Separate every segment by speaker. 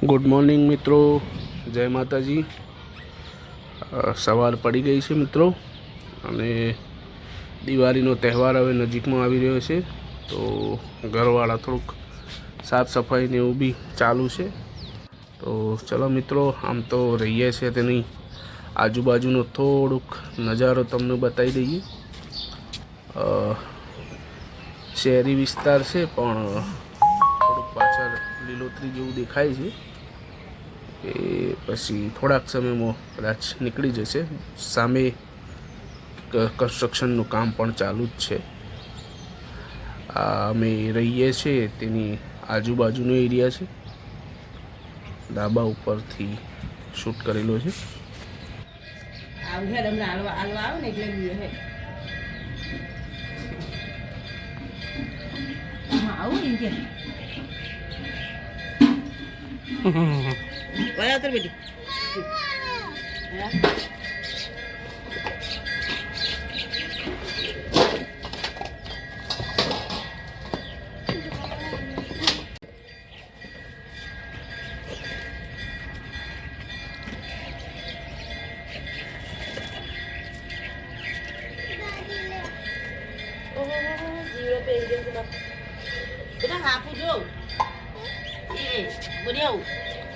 Speaker 1: Good morning મિત્રો. જય માતાજી. સવાર પડી ગઈ છે મિત્રો. અને દિવાળીનો તહેવાર હવે નજીકમાં આવી રહ્યો છે. તો ઘરવાળા થોડુંક સાફ સફાઈ ને એવું બી ચાલુ છે. તો ચલો મિત્રો, આમ તો રહીએ છીએ તેની આજુબાજુનો થોડુંક નજારો તમને બતાવી દઈએ. શહેરી વિસ્તાર છે, પણ થોડુંક પાછળ લીલોતરી જેવું દેખાય છે. એ પછી થોડાક સમયમાં કદાચ નીકળી જશે. સામે કન્સ્ટ્રક્શનનું કામ પણ ચાલુ જ છે. આ અમે રહીએ છીએ તેની આજુબાજુનો એરિયા છે. ધાબા ઉપરથી શૂટ કરેલો છે.
Speaker 2: આવું કે. વયા તર બેટી. બેટા હાપુ જો એ બોલી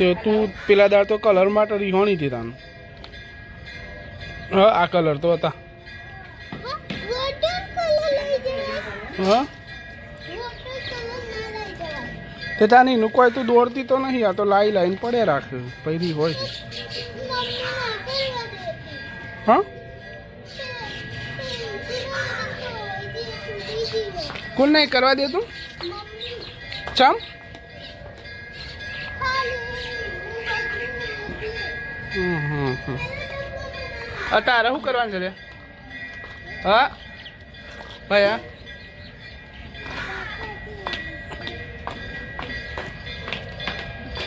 Speaker 2: તો
Speaker 1: તું પેલા દાડ તો કલર માટે રીહોણી હતી તાન. હા, આ કલર તો હતા. હા? તે તાની નું કોઈ તું દોડતી તો નહીં, આ તો લાઈ લાઈન પડે રાખે, પૈરી હોય. હા? કોણ નહીં કરવા દે તું? ચમ તારે શું કરવાનું છે રે હા? ભાઈ, હા?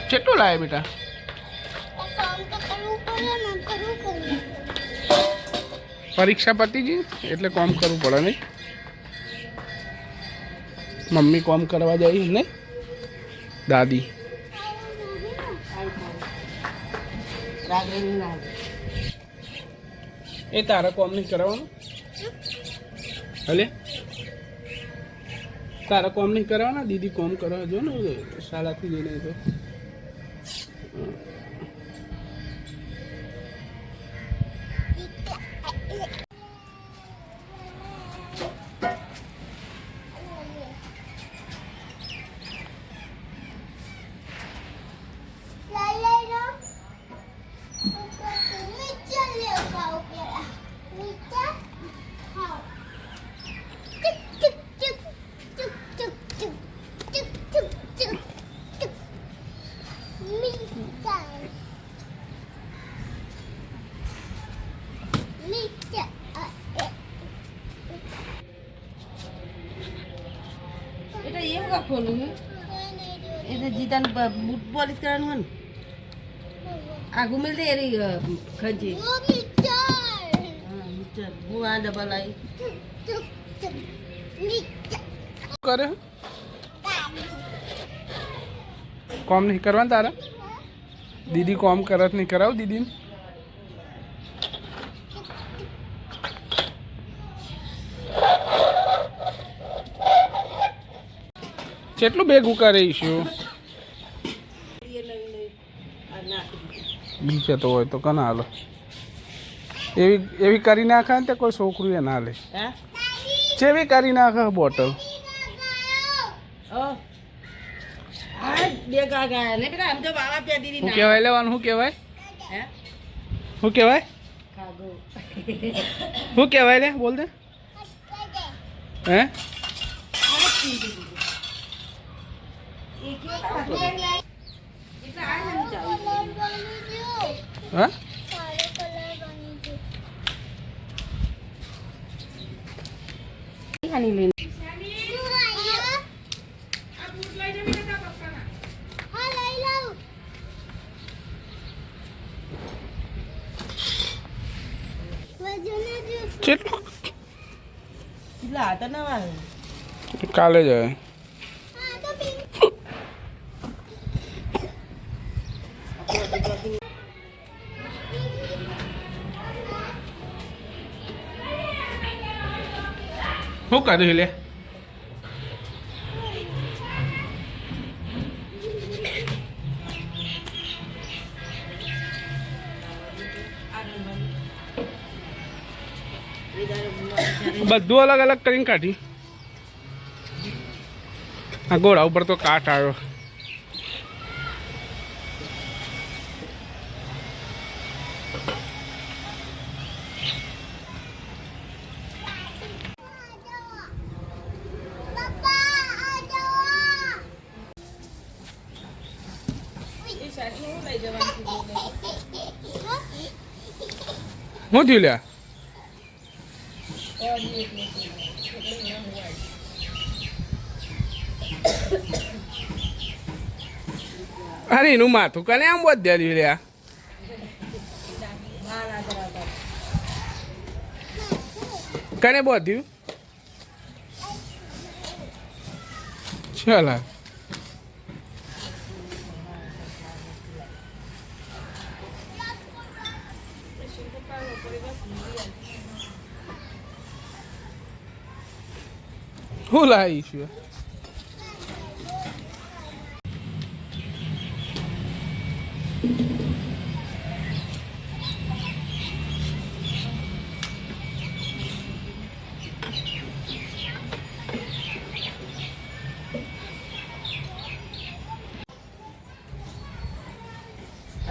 Speaker 1: કેટલું લાવે બેટા? પરીક્ષા પતી ગઈ એટલે કોમ કરવું પડે નહીં. મમ્મી કોમ કરવા જાય ને? દાદી. એ તારે કોમ નહીં કરવાનું હલે? તારે કોમ નહીં કરવાના દીદી કોમ કરવા જો ને, શાળાથી જઈને તો.
Speaker 2: બેટા એવું કા ખોલું बूट આગું મિલ દે એરી અ, ખંચી હા ચાલ હું આ ડબલ આવી
Speaker 1: કરે કોમ નહીં કરવાનું તારા દીદી કોમ કરત નહીં કરાવ દીદીને કેટલું ભેગું કરે ઈશું બીજે તો હોય તો કના હાલો. એવી એવી કરી નાખે ને તે કોઈ છોકરું એ ના લે.
Speaker 2: હા?
Speaker 1: જેવી કરી નાખે બોટલ.
Speaker 2: ઓ. આ બે ગા ગયા ને બેટા આમ તો બાબા પે દીદી
Speaker 1: શું
Speaker 2: ના.
Speaker 1: કહેવાય લેવાનું શું કહેવાય?
Speaker 2: હે?
Speaker 1: શું કહેવાય?
Speaker 2: ખાગો
Speaker 1: શું કહેવાય લે બોલ દે. હે
Speaker 2: આ ચીંધી દીધી. એ કેવા એટલે આ નથી ચાલુ
Speaker 1: હા?
Speaker 2: ખાની લઈને
Speaker 1: કેટલું?
Speaker 2: હાથ આવે.
Speaker 1: શું લે બધું અલગ અલગ કરીને કાઢી આ ગોળા ઉપર તો કાટ આવ્યો શું થયું લ્યા? અરે એનું માથું કને આમ બધ્યા લ્યા. કને બધ્યું ચાલ. હું લાવી છું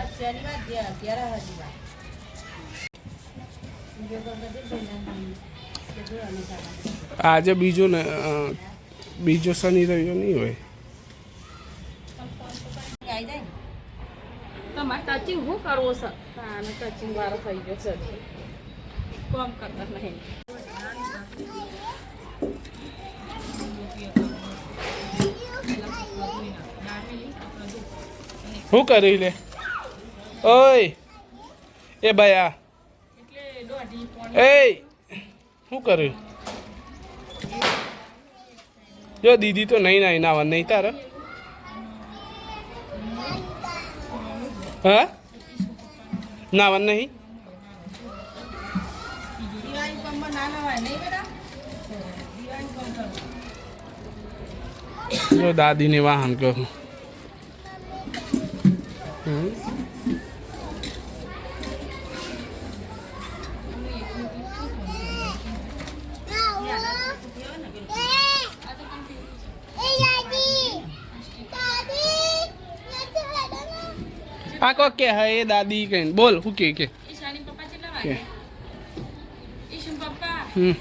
Speaker 2: અત્યારની વાત અત્યારે
Speaker 1: આજે બીજો ને બીજો શનિ રહ્યો નહીં હોય.
Speaker 3: તમારે ટચિંગ શું કરવો છે? આને ટચિંગ વાળો થઈ ગયો છે. કોમ કરતા નહીં.
Speaker 1: શું કરી લે? ઓય એ ભાઈ આ. એ શું કર્યું? જો દીદી તો નહીં ના નાવા નહીં તારે, હા? નાવા નહીં? જો દાદીને વાહન કહું. આ કો કે હે એ દાદી કઈ બોલ હું કે કે?
Speaker 3: ઈશાની પપ્પા કેટલા વાગે? ઈશુન પપ્પા?
Speaker 1: હમ.